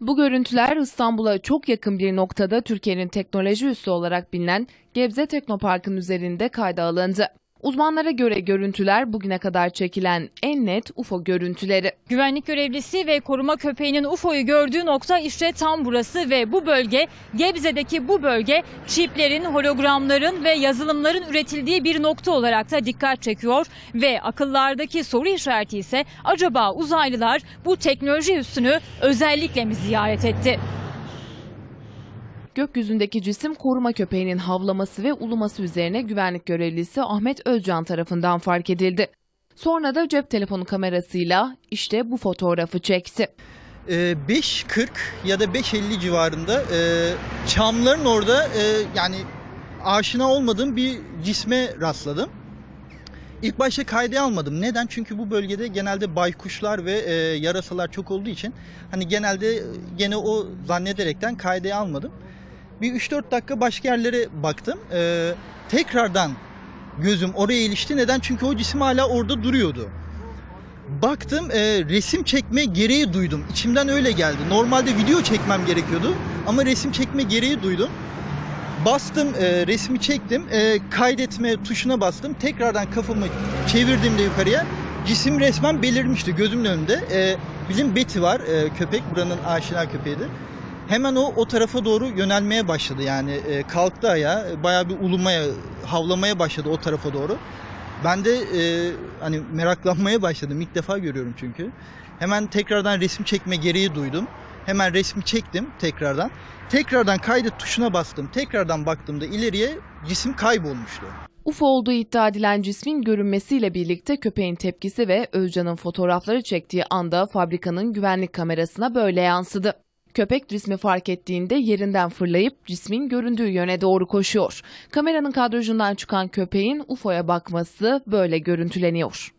Bu görüntüler İstanbul'a çok yakın bir noktada Türkiye'nin teknoloji üssü olarak bilinen Gebze Teknopark'ın üzerinde kayda alındı. Uzmanlara göre görüntüler bugüne kadar çekilen en net UFO görüntüleri. Güvenlik görevlisi ve koruma köpeğinin UFO'yu gördüğü nokta işte tam burası ve bu bölge Gebze'deki bu bölge çiplerin, hologramların ve yazılımların üretildiği bir nokta olarak da dikkat çekiyor ve akıllardaki soru işareti ise acaba uzaylılar bu teknoloji üssünü özellikle mi ziyaret etti? Gökyüzündeki cisim koruma köpeğinin havlaması ve uluması üzerine güvenlik görevlisi Ahmet Özcan tarafından fark edildi. Sonra da cep telefonu kamerasıyla işte bu fotoğrafı çekti. Ee, 5.40 ya da 5.50 civarında e, çamların orada e, yani aşina olmadığım bir cisme rastladım. İlk başta kayda almadım. Neden? Çünkü bu bölgede genelde baykuşlar ve e, yarasalar çok olduğu için hani genelde gene o zannederekten kayda almadım. Bir 3-4 dakika başka yerlere baktım. Ee, tekrardan gözüm oraya ilişti. Neden? Çünkü o cisim hala orada duruyordu. Baktım e, resim çekme gereği duydum. İçimden öyle geldi. Normalde video çekmem gerekiyordu ama resim çekme gereği duydum. Bastım e, resmi çektim. E, kaydetme tuşuna bastım. Tekrardan kafamı çevirdiğimde yukarıya cisim resmen belirmişti gözümün önünde. E, bizim Betty var e, köpek buranın aşina köpeğidir. Hemen o o tarafa doğru yönelmeye başladı yani e, kalktı ayağa bayağı bir ulumaya havlamaya başladı o tarafa doğru. Ben de e, hani meraklanmaya başladım ilk defa görüyorum çünkü. Hemen tekrardan resim çekme gereği duydum. Hemen resmi çektim tekrardan. Tekrardan kaydet tuşuna bastım. Tekrardan baktığımda ileriye cisim kaybolmuştu. UFO olduğu iddia edilen cismin görünmesiyle birlikte köpeğin tepkisi ve Özcan'ın fotoğrafları çektiği anda fabrikanın güvenlik kamerasına böyle yansıdı. Köpek cismi fark ettiğinde yerinden fırlayıp cismin göründüğü yöne doğru koşuyor. Kameranın kadrajından çıkan köpeğin UFO'ya bakması böyle görüntüleniyor.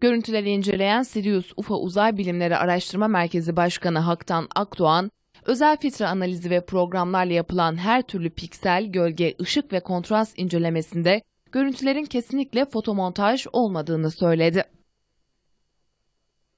Görüntüleri inceleyen Sirius UFO Uzay Bilimleri Araştırma Merkezi Başkanı Haktan Akdoğan, özel filtre analizi ve programlarla yapılan her türlü piksel, gölge, ışık ve kontrast incelemesinde görüntülerin kesinlikle fotomontaj olmadığını söyledi.